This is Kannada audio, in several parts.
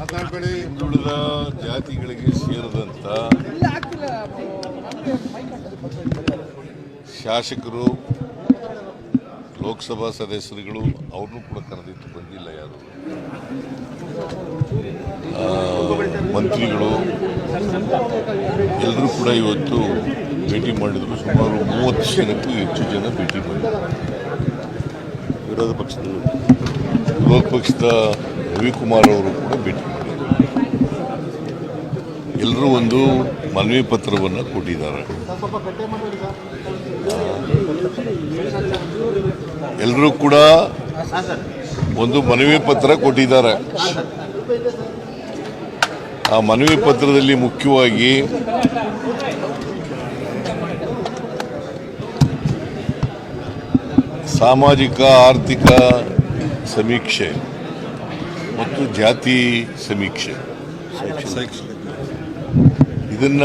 ಹಿಂದುಳಿದ ಜಾತಿಗಳಿಗೆ ಸೇರಿದಂಥ ಶಾಸಕರು, ಲೋಕಸಭಾ ಸದಸ್ಯರುಗಳು, ಅವ್ರನ್ನೂ ಕೂಡ ಕರೆದಿತ್ತು ಬಂದಿಲ್ಲ ಯಾರು. ಮಂತ್ರಿಗಳು ಎಲ್ಲರೂ ಕೂಡ ಇವತ್ತು ಭೇಟಿ ಮಾಡಿದರು. ಸುಮಾರು ಮೂವತ್ತು ಜನಕ್ಕೂ ಹೆಚ್ಚು ಜನ ಭೇಟಿ ಮಾಡಿದರು. ವಿರೋಧ ಪಕ್ಷದ ವಿರೋಧ ಪಕ್ಷದ ರವಿಕುಮಾರ್ ಅವರು ಕೂಡ ಭೇಟಿ ಮಾಡಿದರು. ಎಲ್ಲರೂ ಒಂದು ಮನವಿ ಪತ್ರವನ್ನು ಕೊಟ್ಟಿದ್ದಾರೆ. ಎಲ್ಲರೂ ಕೂಡ ಒಂದು ಮನವಿ ಪತ್ರ ಕೊಟ್ಟಿದ್ದಾರೆ. ಆ ಮನವಿ ಪತ್ರದಲ್ಲಿ ಮುಖ್ಯವಾಗಿ ಸಾಮಾಜಿಕ, ಆರ್ಥಿಕ ಸಮೀಕ್ಷೆ. ಮತ್ತು ಜಾತಿ ಸಮೀಕ್ಷೆ. ಇದನ್ನ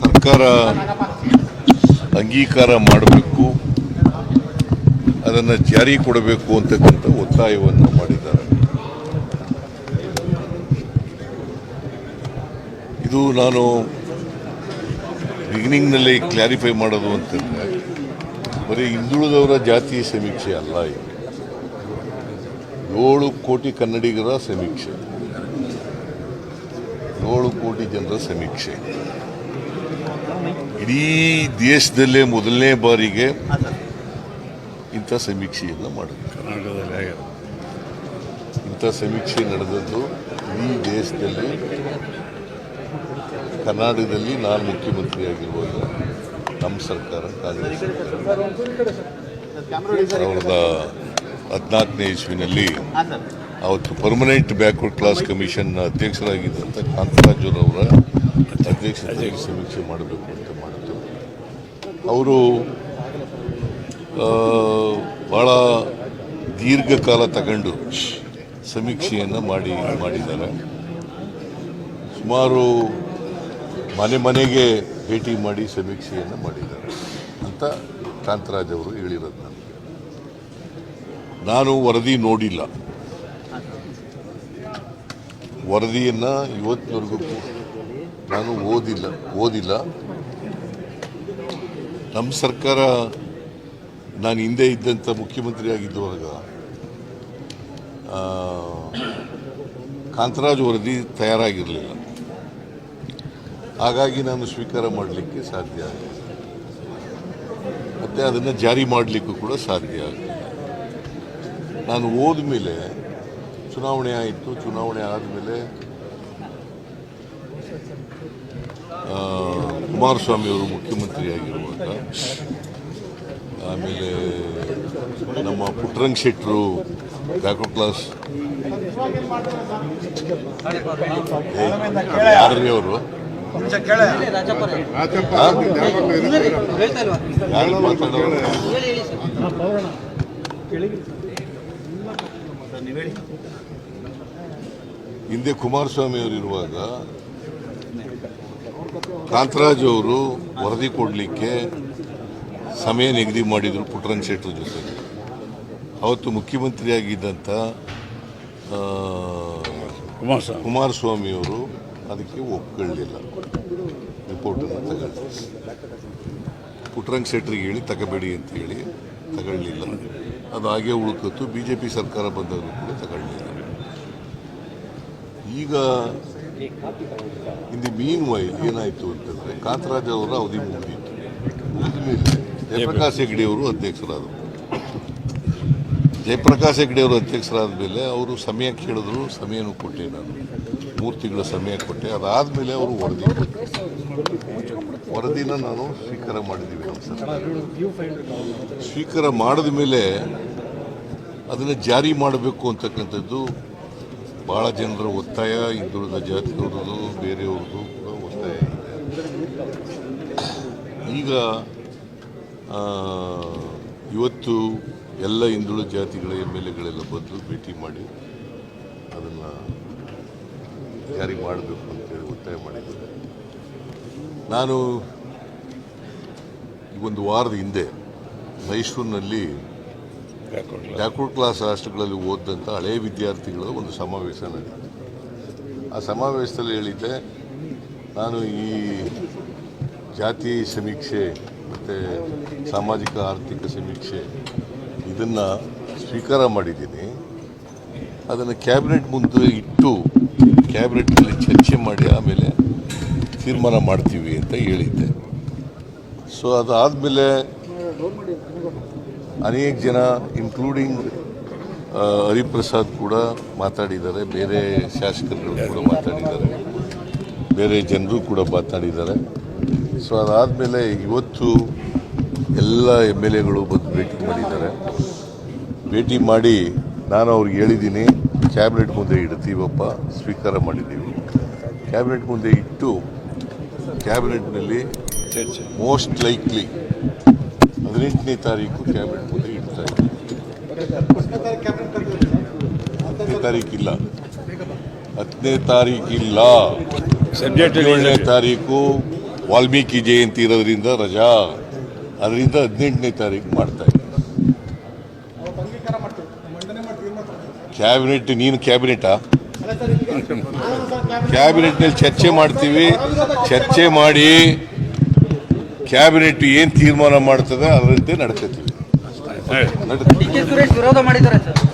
ಸರ್ಕಾರ ಅಂಗೀಕಾರ ಮಾಡಬೇಕು, ಅದನ್ನು ಜಾರಿ ಕೊಡಬೇಕು ಅಂತಕ್ಕಂಥ ಒತ್ತಾಯವನ್ನು ಮಾಡಿದ್ದಾರೆ. ಇದು ನಾನು ಬಿಗಿನಿಂಗ್ನಲ್ಲಿ ಕ್ಲಾರಿಫೈ ಮಾಡೋದು ಅಂತಂದರೆ, ಬರೀ ಹಿಂದುಳಿದವರ ಜಾತಿ ಸಮೀಕ್ಷೆ ಅಲ್ಲ ಇದು. ಏಳು ಕೋಟಿ ಕನ್ನಡಿಗರ ಸಮೀಕ್ಷೆ. ಏಳು ಕೋಟಿ ಜನರ ಸಮೀಕ್ಷೆ. ಇಡೀ ದೇಶದಲ್ಲೇ ಮೊದಲನೇ ಬಾರಿಗೆ ಇಂಥ ಸಮೀಕ್ಷೆಯನ್ನು ಮಾಡಿದ್ರು. ಕರ್ನಾಟಕದಲ್ಲಿ ಆಗ್ಯದ ಇಂಥ ಸಮೀಕ್ಷೆ ನಡೆದದ್ದು ಇಡೀ ದೇಶದಲ್ಲಿ ಕರ್ನಾಟಕದಲ್ಲಿ ನಾನು ಮುಖ್ಯಮಂತ್ರಿ ಆಗಿರುವಾಗ ನಮ್ಮ ಸರ್ಕಾರ ಕಾಂಗ್ರೆಸ್ ಸರ್ಕಾರ. ಸಾವಿರದ ಹದಿನಾಲ್ಕನೇ ಇಸ್ವಿನಲ್ಲಿ ಅವತ್ತು ಪರ್ಮನೆಂಟ್ ಬ್ಯಾಕ್ವರ್ಡ್ ಕ್ಲಾಸ್ ಕಮಿಷನ್ ಅಧ್ಯಕ್ಷರಾಗಿದ್ದಂಥ ಕಾಂತರಾಜುರವರ ಅಧ್ಯಕ್ಷತೆಯಲ್ಲಿ ಸಮೀಕ್ಷೆ ಮಾಡಬೇಕು ಅಂತ ಮಾಡಿದ್ರು. ಅವರು ಭಾಳ ಬಹಳ ದೀರ್ಘಕಾಲ ತಗೊಂಡು ಸಮೀಕ್ಷೆಯನ್ನು ಮಾಡಿ ಮಾಡಿದ್ದಾರೆ. ಸುಮಾರು ಮನೆ ಮನೆಗೆ ಭೇಟಿ ಮಾಡಿ ಸಮೀಕ್ಷೆಯನ್ನು ಮಾಡಿದ್ದಾರೆ ಅಂತ ಕಾಂತರಾಜ್ ಅವರು ಹೇಳಿರೋದು ನನಗೆ ನಾನು ವರದಿ ನೋಡಿಲ್ಲ. ವರದಿಯನ್ನು ಇವತ್ತಿನವರೆಗೂ ನಾನು ಓದಿಲ್ಲ ಓದಿಲ್ಲ. ನಮ್ಮ ಸರ್ಕಾರ ನಾನು ಹಿಂದೆ ಇದ್ದಂಥ ಮುಖ್ಯಮಂತ್ರಿ ಆಗಿದ್ದವಾಗ ಕಾಂತರಾಜ್ ವರದಿ ತಯಾರಾಗಿರಲಿಲ್ಲ. ಹಾಗಾಗಿ ನಾನು ಸ್ವೀಕಾರ ಮಾಡಲಿಕ್ಕೆ ಸಾಧ್ಯ ಆಗಲಿಲ್ಲ. ಮತ್ತು ಅದನ್ನು ಜಾರಿ ಮಾಡಲಿಕ್ಕೂ ಕೂಡ ಸಾಧ್ಯ ಆಗಲಿಲ್ಲ. ನಾನು ಹೋದ ಮೇಲೆ ಚುನಾವಣೆ ಆಯಿತು ಚುನಾವಣೆ ಆದಮೇಲೆ ಕುಮಾರಸ್ವಾಮಿ ಅವರು ಮುಖ್ಯಮಂತ್ರಿ ಆಗಿರುವಾಗ ಆಮೇಲೆ ನಮ್ಮ ಪುಟ್ಟರಂಗ್ ಶೆಟ್ಟರು ಬ್ಯಾಕ್ವರ್ಡ್ ಕ್ಲಾಸ್ ಯಾರ್ರಿ ಅವರು? ಯಾರು ಮಾತಾಡೋರು? ಹಿಂದೆ ಕುಮಾರಸ್ವಾಮಿ ಅವರಿರುವಾಗ ಕಾಂತರಾಜ್ ಅವರು ವರದಿ ಕೊಡಲಿಕ್ಕೆ ಸಮಯ ನಿಗದಿ ಮಾಡಿದರು ಪುಟ್ರನ್ ಶೆಟ್ಟರ್ ಜೊತೆ. ಅವತ್ತು ಮುಖ್ಯಮಂತ್ರಿಯಾಗಿದ್ದಂಥ ಕುಮಾರಸ್ವಾಮಿಯವರು ಕುಮಾರಸ್ವಾಮಿ. ಅವರು ಅದಕ್ಕೆ ಒಪ್ಕೊಳ್ಳಿಲ್ಲ. ರಿಪೋರ್ಟನ್ನು ತಗೊಳ್ಳಿ. ಪುಟ್ಟರಂಗ್ ಶೆಟ್ಟರಿಗೆ ಹೇಳಿ ತಗೋಬೇಡಿ ಅಂತ ಹೇಳಿ ತಗೊಳ್ಳಿಲ್ಲ. ಅದು ಹಾಗೆ ಉಳ್ಕತ್ತು ಬಿ ಜೆ ಪಿ ಸರ್ಕಾರ ಬಂದಾಗ ಕೂಡ ತಗೊಳ್ಳಿಲ್ಲ ಈಗ ಇಂದು ಮೀನ್ ವೈಲ್ ಏನಾಯಿತು ಅಂತಂದರೆ ಕಾಂತರಾಜ್ ಅವರ ಅವಧಿ ಮುಗಿದಿತ್ತು. ಮುಗಿದ ಮೇಲೆ ಜಯಪ್ರಕಾಶ್ ಹೆಗ್ಡೆ ಅವರು ಅಧ್ಯಕ್ಷರಾದರು. ಜಯಪ್ರಕಾಶ್ ಹೆಗ್ಡೆ ಅವರು ಅಧ್ಯಕ್ಷರಾದ ಮೇಲೆ ಅವರು ಸಮಯ ಕೇಳಿದ್ರು, ಸಮಯನೂ ಕೊಟ್ಟೆ ನಾನು. ಮೂರು ತಿಂಗಳ ಸಮಯ ಕೊಟ್ಟೆ. ಅದಾದಮೇಲೆ ಅವರು ವರದಿ. ವರದಿನ ನಾನು ಸ್ವೀಕಾರ ಮಾಡಿದ್ದೀವಿ ಸ್ವೀಕಾರ ಮಾಡಿದ ಮೇಲೆ ಅದನ್ನು ಜಾರಿ ಮಾಡಬೇಕು ಅಂತಕ್ಕಂಥದ್ದು ಭಾಳ ಜನರ ಒತ್ತಾಯ, ಹಿಂದುಳಿದ ಜಾತಿಯವ್ರದ್ದು, ಬೇರೆಯವ್ರದ್ದು ಕೂಡ ಒತ್ತಾಯ ಇದೆ. ಈಗ ಇವತ್ತು ಎಲ್ಲ ಹಿಂದುಳಿದ ಜಾತಿಗಳ ಎಂ ಎಲ್ ಎಗಳೆಲ್ಲ ಬಂದು ಭೇಟಿ ಮಾಡಿ ಅದನ್ನು ಜಾರಿ ಮಾಡಬೇಕು ಅಂತೇಳಿ ಒತ್ತಾಯ ಮಾಡಿದ್ದಾರೆ. ನಾನು ಈ ಒಂದು ವಾರದ ಹಿಂದೆ ಮೈಸೂರಿನಲ್ಲಿ ಬ್ಯಾಕ್ವರ್ಡ್ ಕ್ಲಾಸ್ ರಾಷ್ಟ್ರಗಳಲ್ಲಿ ಓದಿದಂಥ ಹಳೆಯ ವಿದ್ಯಾರ್ಥಿಗಳ ಒಂದು ಸಮಾವೇಶ ನಡೆಯಿತು ಆ ಸಮಾವೇಶದಲ್ಲಿ ಹೇಳಿದ್ದೆ, ನಾನು ಈ ಜಾತಿ ಸಮೀಕ್ಷೆ ಮತ್ತು ಸಾಮಾಜಿಕ ಆರ್ಥಿಕ ಸಮೀಕ್ಷೆ ಇದನ್ನು ಸ್ವೀಕಾರ ಮಾಡಿದ್ದೀನಿ. ಅದನ್ನು ಕ್ಯಾಬಿನೆಟ್ ಮುಂದೆ ಇಟ್ಟು ಕ್ಯಾಬಿನೆಟ್ನಲ್ಲಿ ಚರ್ಚೆ ಮಾಡಿ ಆಮೇಲೆ ತೀರ್ಮಾನ ಮಾಡ್ತೀವಿ ಅಂತ ಹೇಳಿದ್ದೆ. ಸೊ ಅದಾದಮೇಲೆ ಅನೇಕ ಜನ ಇನ್ಕ್ಲೂಡಿಂಗ್ ಹರಿಪ್ರಸಾದ್ ಕೂಡ ಮಾತಾಡಿದ್ದಾರೆ. ಬೇರೆ ಶಾಸಕರುಗಳು ಕೂಡ ಮಾತಾಡಿದ್ದಾರೆ. ಬೇರೆ ಜನರು ಕೂಡ ಮಾತಾಡಿದ್ದಾರೆ. ಸೊ ಅದಾದಮೇಲೆ ಇವತ್ತು ಎಲ್ಲ ಎಂ ಎಲ್ ಎಗಳು ಬಂದು ಭೇಟಿ ಮಾಡಿದ್ದಾರೆ. ಭೇಟಿ ಮಾಡಿ ನಾನು ಅವ್ರಿಗೆ ಹೇಳಿದ್ದೀನಿ ಕ್ಯಾಬಿನೆಟ್ ಮುಂದೆ ಇಡ್ತೀವಪ್ಪ ಸ್ವೀಕಾರ ಮಾಡಿದ್ದೀವಿ. ಕ್ಯಾಬಿನೆಟ್ ಮುಂದೆ ಇಟ್ಟು ಕ್ಯಾಬಿನೆಟ್ನಲ್ಲಿ ಮೋಸ್ಟ್ ಲೈಕ್ಲಿ ಹದಿನೆಂಟನೇ ತಾರೀಕು ಕ್ಯಾಬಿನೆಟ್ ಮುಂದೆ ಇಡ್ತಾ ಇದ್ದೀವಿ ಹತ್ತನೇ ತಾರೀಕಿಲ್ಲ ಹತ್ತನೇ ತಾರೀಕಿಲ್ಲ ಸಬ್ಜೆಕ್ಟ್ ಏಳನೇ ತಾರೀಕು ವಾಲ್ಮೀಕಿ ಜಯಂತಿ ಇರೋದ್ರಿಂದ ರಜಾ. ಅದರಿಂದ ಹದಿನೆಂಟನೇ ತಾರೀಕು ಮಾಡ್ತಾ ಇದ್ದೀವಿ ಕ್ಯಾಬಿನೆಟ್ ನೀನು ಕ್ಯಾಬಿನೆಟಾ? ಕ್ಯಾಬಿನೆಟ್ನಲ್ಲಿ ಚರ್ಚೆ ಮಾಡ್ತೀವಿ. ಚರ್ಚೆ ಮಾಡಿ ಕ್ಯಾಬಿನೆಟ್ ಏನು ತೀರ್ಮಾನ ಮಾಡ್ತದೆ ಅದರಂತೆ ನಡ್ಕೋತೀವಿ ನಡ್ಕ